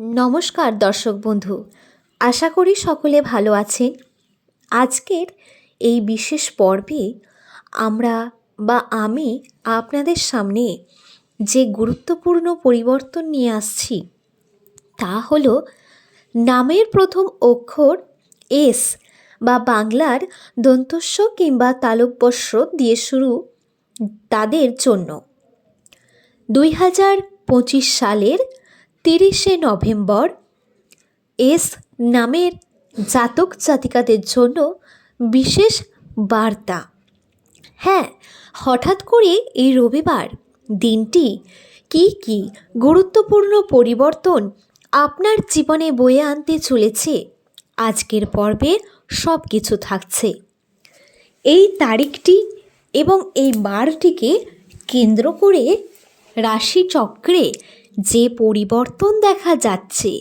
নমস্কার দর্শক বন্ধু, আশা করি সকলে ভালো আছেন। আজকের এই বিশেষ পর্বে আমরা বা আমি আপনাদের সামনে যে গুরুত্বপূর্ণ পরিবর্তন নিয়ে আসছি, তা হল নামের প্রথম অক্ষর এস বা বাংলার দন্তস্ব কিংবা তালব্যস্য দিয়ে শুরু তাদের জন্য। দুই হাজার পঁচিশ সালের তিরিশে নভেম্বর এস নামের জাতক জাতিকাদের জন্য বিশেষ বার্তা। হ্যাঁ হঠাৎ করে এই রবিবার দিনটি কি কি গুরুত্বপূর্ণ পরিবর্তন আপনার জীবনে বয়ে আনতে চলেছে, আজকের পর্বে সব কিছু থাকছে। এই তারিখটি এবং এই বারটিকে কেন্দ্র করে রাশিচক্রে যে পরিবর্তন দেখা যাচ্ছে,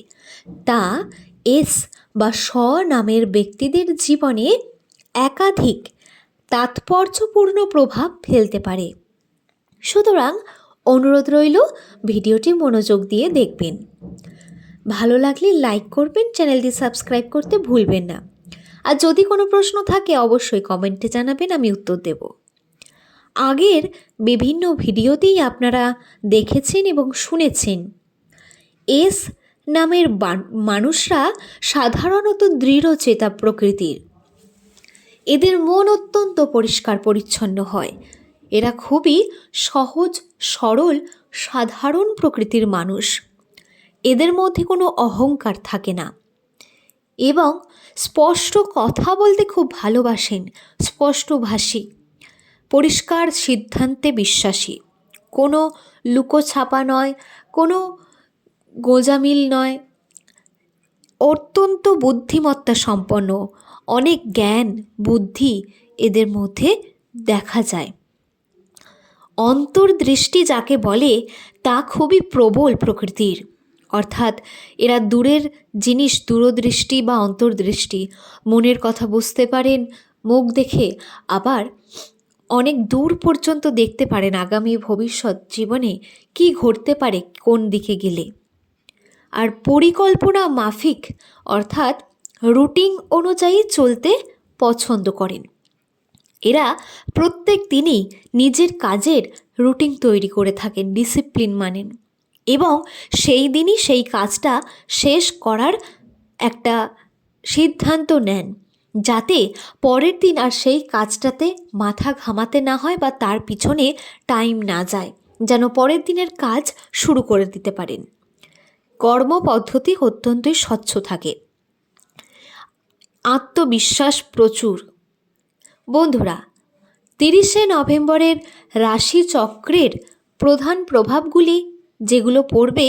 তা এস বা স নামের ব্যক্তিদের জীবনে একাধিক তাৎপর্যপূর্ণ প্রভাব ফেলতে পারে। সুতরাং অনুরোধ রইল ভিডিওটি মনোযোগ দিয়ে দেখবেন। ভালো লাগলে লাইক করবেন, চ্যানেলটি সাবস্ক্রাইব করতে ভুলবেন না। আর যদি কোনো প্রশ্ন থাকে, অবশ্যই কমেন্টে জানাবেন, আমি উত্তর দেব। আগের বিভিন্ন ভিডিওতেই আপনারা দেখেছেন এবং শুনেছেন। এস নামের মানুষরা সাধারণত দৃঢ় চেতা প্রকৃতির। এদের মন অত্যন্ত পরিষ্কার পরিচ্ছন্ন হয়। এরা খুবই সহজ, সরল, সাধারণ প্রকৃতির মানুষ। এদের মধ্যে কোনো অহংকার থাকে না। এবং স্পষ্ট কথা বলতে খুব ভালোবাসেন স্পষ্টভাষী পরিষ্কার সিদ্ধান্তে বিশ্বাসী। কোনো লুকোছাপা নয়, কোনো গোজামিল নয়। অত্যন্ত বুদ্ধিমত্তা সম্পন্ন, অনেক জ্ঞান, বুদ্ধি এদের মধ্যে দেখা যায়। অন্তর্দৃষ্টি যাকে বলে তা খুবই প্রবল প্রকৃতির। অর্থাৎ এরা দূরের জিনিস, দূরদৃষ্টি বা অন্তর্দৃষ্টি, মনের কথা বুঝতে পারেন, মুখ দেখে, আবার অনেক দূর পর্যন্ত দেখতে পারেন আগামী ভবিষ্যৎ জীবনে কি ঘটতে পারে, কোন দিকে গেলে। আর পরিকল্পনা মাফিক, অর্থাৎ রুটিন অনুযায়ী চলতে পছন্দ করেন। এরা প্রত্যেক দিনই নিজের কাজের রুটিন তৈরি করে থাকেন, ডিসিপ্লিন মানেন এবং সেই দিনই সেই কাজটা শেষ করার একটা সিদ্ধান্ত নেন। যাতে পরের দিন আর সেই কাজটাতে মাথা ঘামাতে না হয় বা তার পিছনে টাইম না যায়, যেন পরের দিনের কাজ শুরু করে দিতে পারেন। কর্মপদ্ধতি অত্যন্তই স্বচ্ছ থাকে। আত্মবিশ্বাস প্রচুর। বন্ধুরা, তিরিশে নভেম্বরের রাশি চক্রের প্রধান প্রভাবগুলি যেগুলো পড়বে,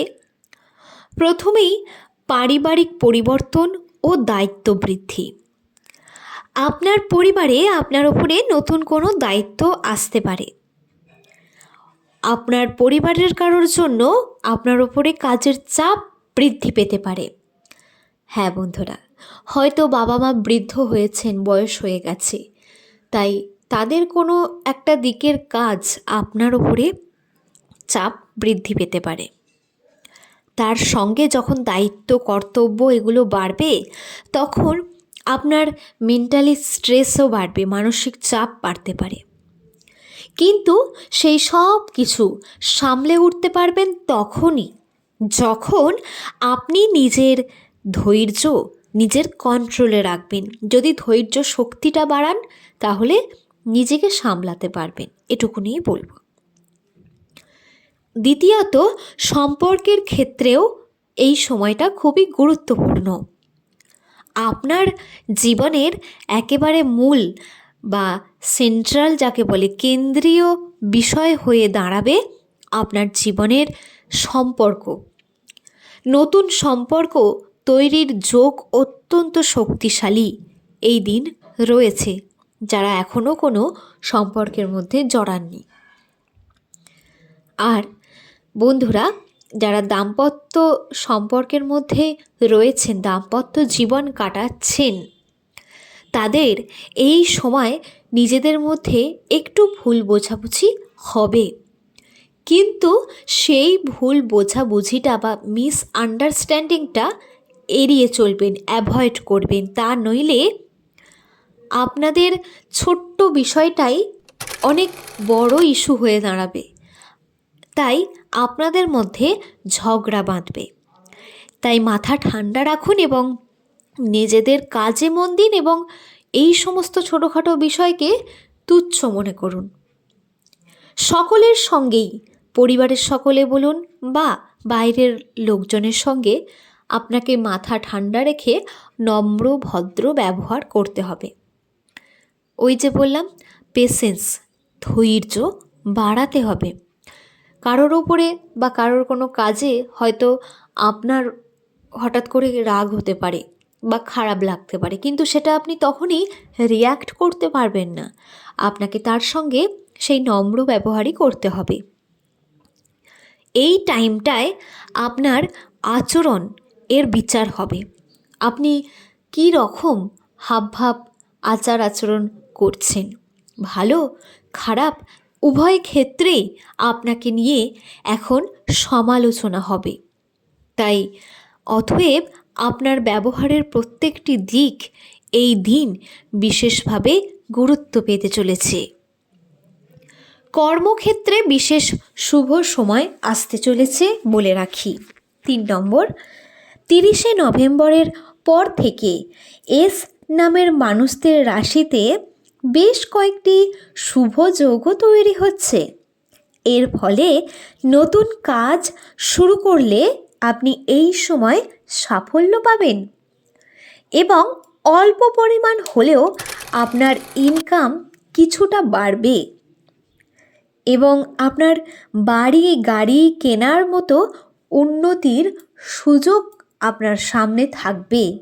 প্রথমেই পারিবারিক পরিবর্তন ও দায়িত্ব বৃদ্ধি আপনার পরিবারে আপনার ওপরে নতুন কোনো দায়িত্ব আসতে পারে। আপনার পরিবারের কারোর জন্য আপনার ওপরে কাজের চাপ বৃদ্ধি পেতে পারে। হ্যাঁ বন্ধুরা, হয়তো বাবা মা বৃদ্ধ হয়েছেন, বয়স হয়ে গেছে। তাই তাদের কোনো একটা দিকের কাজ আপনার ওপরে চাপ বৃদ্ধি পেতে পারে। তার সঙ্গে যখন দায়িত্ব, কর্তব্য এগুলো বাড়বে, তখন আপনার মেন্টালি স্ট্রেসও বাড়বে, মানসিক চাপ বাড়তে পারে। কিন্তু সেই সব কিছু সামলে উঠতে পারবেন তখনই, যখন আপনি নিজের ধৈর্য নিজের কন্ট্রোলে রাখবেন। যদি ধৈর্য শক্তিটা বাড়ান, তাহলে নিজেকে সামলাতে পারবেন। এটুকুনিই বলব। দ্বিতীয়ত, সম্পর্কের ক্ষেত্রেও এই সময়টা খুবই গুরুত্বপূর্ণ। আপনার জীবনের একেবারে মূল বা সেন্ট্রাল যাকে বলে কেন্দ্রীয় বিষয় হয়ে দাঁড়াবে আপনার জীবনের সম্পর্ক। নতুন সম্পর্ক তৈরির যোগ অত্যন্ত শক্তিশালী এই দিন রয়েছে, যারা এখনও কোনো সম্পর্কের মধ্যে জড়াননি। আর বন্ধুরা যারা দাম্পত্য সম্পর্কের মধ্যে রয়েছেন, দাম্পত্য জীবন কাটাচ্ছেন, তাদের এই সময় নিজেদের মধ্যে একটু ভুল বোঝাবুঝি হবে। কিন্তু সেই ভুল বোঝাবুঝিটা বা মিস আন্ডারস্ট্যান্ডিংটা এড়িয়ে চলবেন অ্যাভয়েড করবেন। তা নইলে আপনাদের ছোট্ট বিষয়টাই অনেক বড় ইস্যু হয়ে দাঁড়াবে। তাই আপনাদের মধ্যে ঝগড়া বাঁধবে। তাই মাথা ঠান্ডা রাখুন এবং নিজেদের কাজে মন দিন এবং এই সমস্ত ছোটোখাটো বিষয়কে তুচ্ছ মনে করুন। সকলের সঙ্গেই, পরিবারের সকলে বলুন বা বাইরের লোকজনের সঙ্গে আপনাকে মাথা ঠান্ডা রেখে নম্র, ভদ্র ব্যবহার করতে হবে। ওই যে বললাম পেশেন্স ধৈর্য বাড়াতে হবে। কারোর ওপরে বা কারোর কোনো কাজে হয়তো আপনার হঠাৎ করে রাগ হতে পারে বা খারাপ লাগতে পারে। কিন্তু সেটা আপনি তখনই রিয়্যাক্ট করতে পারবেন না। আপনাকে তার সঙ্গে সেই নম্র ব্যবহারই করতে হবে। এই টাইমটায় আপনার আচরণ এর বিচার হবে। আপনি কী রকম হাবভাব আচার আচরণ করছেন? ভালো? খারাপ? উভয় ক্ষেত্রেই আপনাকে নিয়ে এখন সমালোচনা হবে। তাই অতএব আপনার ব্যবহারের প্রত্যেকটি দিক এই দিন বিশেষভাবে গুরুত্ব পেতে চলেছে। কর্মক্ষেত্রে বিশেষ শুভ সময় আসতে চলেছে বলে রাখি। তিন নম্বর, তিরিশে নভেম্বরের পর থেকে এস নামের মানুষদের রাশিতে বেশ কয়েকটি শুভ যৌগ তৈরি হচ্ছে। এর ফলে নতুন কাজ শুরু করলে আপনি এই সময় সাফল্য পাবেন। এবং অল্প পরিমাণ হলেও আপনার ইনকাম কিছুটা বাড়বে। এবং আপনার বাড়ি, গাড়ি কেনার মতো উন্নতির সুযোগ আপনার সামনে থাকবে।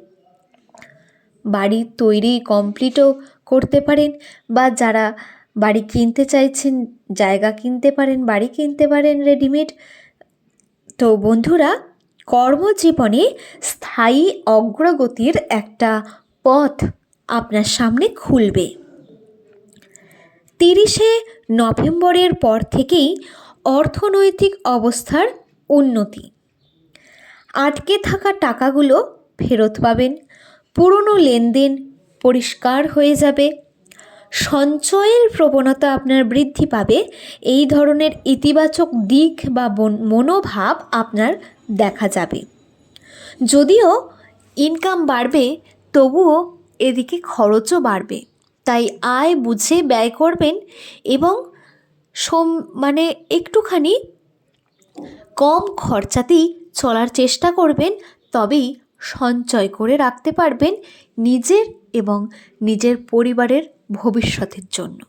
বাড়ি তৈরি কমপ্লিটও করতে পারেন বা যারা বাড়ি কিনতে চাইছেন, জায়গা কিনতে পারেন, বাড়ি কিনতে পারেন রেডিমেড, তো বন্ধুরা, কর্মজীবনে স্থায়ী অগ্রগতির একটা পথ আপনার সামনে খুলবে। তিরিশে নভেম্বরের পর থেকেই অর্থনৈতিক অবস্থার উন্নতি। আটকে থাকা টাকাগুলো ফেরত পাবেন, পুরনো লেনদেন পরিষ্কার হয়ে যাবে। সঞ্চয়ের প্রবণতা আপনার বৃদ্ধি পাবে। এই ধরনের ইতিবাচক দিক বা মনোভাব আপনার দেখা যাবে। যদিও ইনকাম বাড়বে, তবুও এদিকে খরচও বাড়বে। তাই আয় বুঝে ব্যয় করবেন এবং সোম মানে একটুখানি কম খরচাতেই চলার চেষ্টা করবেন। তবেই সঞ্চয় করে রাখতে পারবেন নিজের এবং নিজের পরিবারের ভবিষ্যতের জন্য।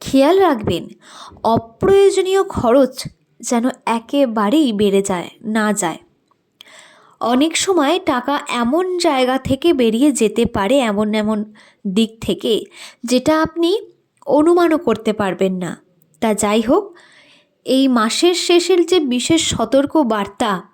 খেয়াল রাখবেন, অপ্রয়োজনীয় খরচ যেন একেবারেই বেড়ে যায়, না যায়। অনেক সময় টাকা এমন জায়গা থেকে বেরিয়ে যেতে পারে এমন এমন দিক থেকে যেটা আপনি অনুমানও করতে পারবেন না। তা যাই হোক, এই মাসের শেষের যে বিশেষ সতর্ক বার্তা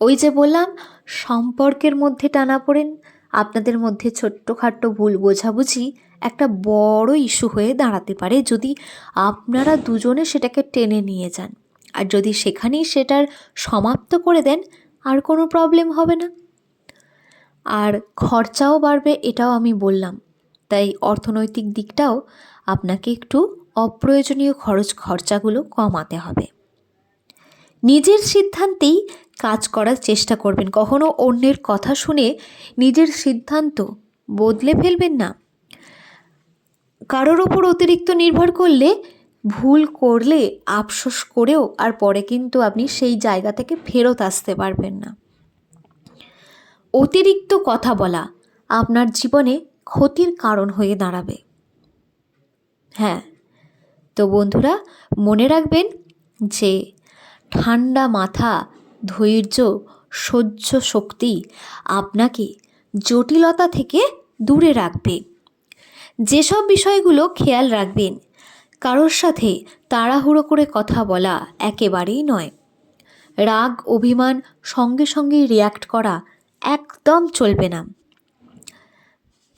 ওই যে বললাম, সম্পর্কের মধ্যে টানা পড়েন, আপনাদের মধ্যে ছোট্টখাট্ট ভুল বোঝাবুঝি একটা বড় ইস্যু হয়ে দাঁড়াতে পারে যদি আপনারা দুজনে সেটাকে টেনে নিয়ে যান। আর যদি সেখানেই সেটার সমাপ্ত করে দেন, আর কোনো প্রবলেম হবে না। আর খরচাও বাড়বে এটাও আমি বললাম। তাই অর্থনৈতিক দিকটাও আপনাকে একটু অপ্রয়োজনীয় খরচ খরচাগুলো কমাতে হবে। নিজের সিদ্ধান্তেই কাজ করার চেষ্টা করবেন। কখনো অন্যের কথা শুনে নিজের সিদ্ধান্ত বদলে ফেলবেন না। কারোর ওপর অতিরিক্ত নির্ভর করলে ভুল করলে আফসোস করেও আর পরে কিন্তু আপনি সেই জায়গা থেকে ফেরত আসতে পারবেন না। অতিরিক্ত কথা বলা আপনার জীবনে ক্ষতির কারণ হয়ে দাঁড়াবে। হ্যাঁ তো বন্ধুরা মনে রাখবেন যে ঠান্ডা মাথা, ধৈর্য, সহ্য শক্তি আপনাকে জটিলতা থেকে দূরে রাখবে। যেসব বিষয়গুলো খেয়াল রাখবেন, কারোর সাথে তাড়াহুড়ো করে কথা বলা একেবারেই নয়। রাগ, অভিমান সঙ্গে সঙ্গে রিয়্যাক্ট করা একদম চলবে না।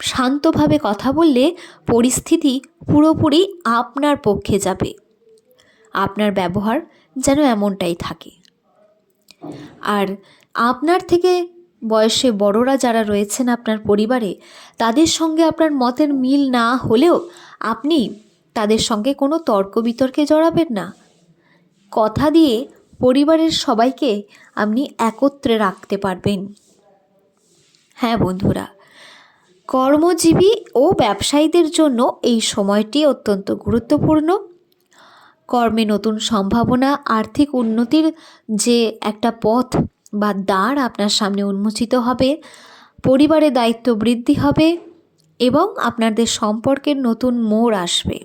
শান্তভাবে কথা বললে পরিস্থিতি পুরোপুরি আপনার পক্ষে যাবে। আপনার ব্যবহার যেন এমনটাই থাকে। আর আপনার থেকে বয়সে বড়রা যারা রয়েছেন আপনার পরিবারে, তাদের সঙ্গে আপনার মতের মিল না হলেও আপনি তাদের সঙ্গে কোনো তর্ক বিতর্কে জড়াবেন না। কথা দিয়ে পরিবারের সবাইকে আপনি একত্রে রাখতে পারবেন। হ্যাঁ বন্ধুরা, কর্মজীবী ও ব্যবসায়ীদের জন্য এই সময়টি অত্যন্ত গুরুত্বপূর্ণ। কর্মে নতুন সম্ভাবনা, আর্থিক উন্নতির যে একটা পথ বা দ্বার আপনার সামনে উন্মোচিত হবে, পরিবারে দায়িত্ব বৃদ্ধি হবে এবং আপনাদের সম্পর্কের নতুন মোড় আসবে।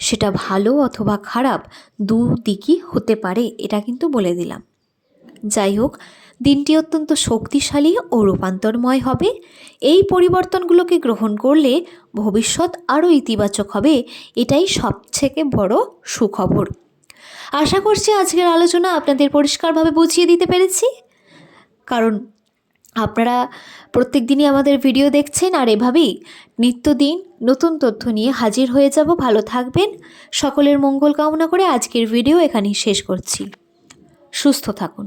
সেটা ভালো অথবা খারাপ দু দিকই হতে পারে, এটা কিন্তু বলে দিলাম। যাই হোক দিনটি অত্যন্ত শক্তিশালী ও রূপান্তরময় হবে। এই পরিবর্তনগুলোকে গ্রহণ করলে ভবিষ্যৎ আরও ইতিবাচক হবে, এটাই সবথেকে বড় সুখবর। আশা করছি আজকের আলোচনা আপনাদের পরিষ্কারভাবে বুঝিয়ে দিতে পেরেছি। কারণ আপনারা প্রত্যেক দিনই আমাদের ভিডিও দেখছেন আর এভাবেই নিত্যদিন নতুন তথ্য নিয়ে হাজির হয়ে যাব। ভালো থাকবেন। সকলের মঙ্গল কামনা করে আজকের ভিডিও এখানেই শেষ করছি। সুস্থ থাকুন।